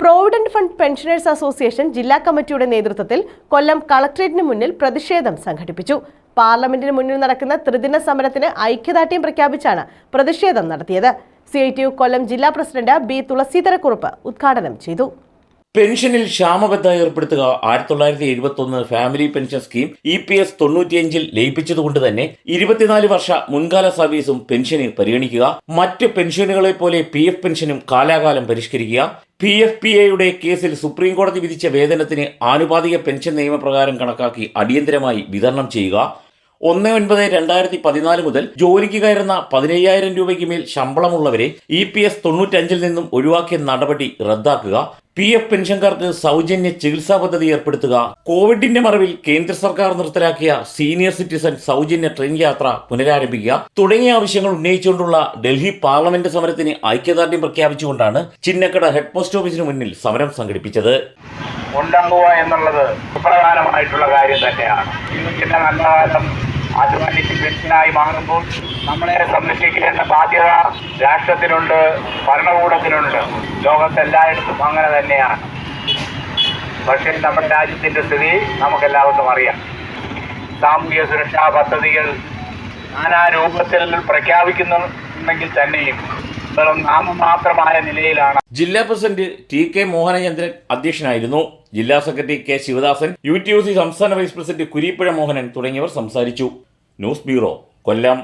Provident fund pensioners association ജില്ലാ കമ്മിറ്റിയുടെ നേതൃത്വത്തിൽ കൊല്ലം കളക്ട്രേറ്റിന് മുന്നിൽ പ്രതിഷേധം സംഘടിപ്പിച്ചു. പാർലമെന്റിന് മുന്നിൽ നടക്കുന്ന ത്രിദിന സമരത്തിന് ഐക്യദാർഢ്യം പ്രഖ്യാപിച്ചാണ് പ്രതിഷേധം നടത്തിയത്. സി കൊല്ലം ജില്ലാ പ്രസിഡന്റ് ബി തുളസീധരക്കുറുപ്പ് ഉദ്ഘാടനം ചെയ്തു. പെൻഷനിൽ ക്ഷാമബദ്ധ ഏർപ്പെടുത്തുക ആയിരത്തി തൊള്ളായിരത്തി എഴുപത്തി ഒന്ന് family pension scheme E P S തൊണ്ണൂറ്റിയഞ്ചിൽ ലയിപ്പിച്ചതുകൊണ്ട് തന്നെ ഇരുപത്തിനാല് വർഷ മുൻകാല സർവീസും പെൻഷന് പരിഗണിക്കുക. മറ്റ് പെൻഷനുകളെ പോലെ പി എഫ് പെൻഷനും കാലാകാലം പരിഷ്കരിക്കുക. പി എഫ് പി എയുടെ കേസിൽ സുപ്രീം കോടതി വിധിച്ച വേതനത്തിന് ആനുപാതിക പെൻഷൻ നിയമപ്രകാരം കണക്കാക്കി അടിയന്തരമായി വിതരണം ചെയ്യുക. ഒന്ന് ഒൻപത് രണ്ടായിരത്തി പതിനാല് മുതൽ ജോലിക്ക് കയറുന്ന പതിനയ്യായിരം രൂപയ്ക്ക് മേൽ ശമ്പളമുള്ളവരെ ഇ പി എസ് തൊണ്ണൂറ്റഞ്ചിൽ നിന്നും ഒഴിവാക്കിയ നടപടി റദ്ദാക്കുക. പി എഫ് പെൻഷൻകാർക്ക് സൗജന്യ ചികിത്സാ പദ്ധതി ഏർപ്പെടുത്തുക. കോവിഡിന്റെ മറവിൽ കേന്ദ്ര സർക്കാർ നിർത്തലാക്കിയ സീനിയർ സിറ്റിസൺ സൗജന്യ ട്രെയിൻ യാത്ര പുനരാരംഭിക്കുക. തുടങ്ങിയ ആവശ്യങ്ങൾ ഉന്നയിച്ചുകൊണ്ടുള്ള ഡൽഹി പാർലമെന്റ് സമരത്തിന് ഐക്യദാർഢ്യം പ്രഖ്യാപിച്ചുകൊണ്ടാണ് ചിന്നക്കട ഹെഡ് പോസ്റ്റ് ഓഫീസിന് മുന്നിൽ സമരം സംഘടിപ്പിച്ചത്. ഉണ്ടാകുക എന്നുള്ളത് സുപ്രധാനമായിട്ടുള്ള കാര്യം തന്നെയാണ്. അധ്വാനിച്ച് പെൻഷനായി മാറുമ്പോൾ നമ്മളെ സംരക്ഷിക്കേണ്ട ബാധ്യത രാഷ്ട്രത്തിനുണ്ട് ഭരണകൂടത്തിനുണ്ട്. ലോകത്തെല്ലായിടത്തും അങ്ങനെ തന്നെയാണ്. പക്ഷേ നമ്മുടെ രാജ്യത്തിന്റെ സ്ഥിതി നമുക്കെല്ലാവർക്കും അറിയാം. സാമൂഹ്യ സുരക്ഷാ പദ്ധതികൾ നാനാ രൂപത്തിൽ പ്രഖ്യാപിക്കുന്നുണ്ടെങ്കിൽ തന്നെയും നാമമാത്രമായ നിലയിലാണ്. ജില്ലാ പ്രസിഡന്റ് ടി കെ മോഹനചന്ദ്രൻ അധ്യക്ഷനായിരുന്നു. ജില്ലാ secretary K Sivadasan U T U C സംസ്ഥാന വൈസ് പ്രസിഡന്റ് കുരീപ്പുഴ മോഹനൻ തുടങ്ങിയവർ സംസാരിച്ചു. News bureau Kollam.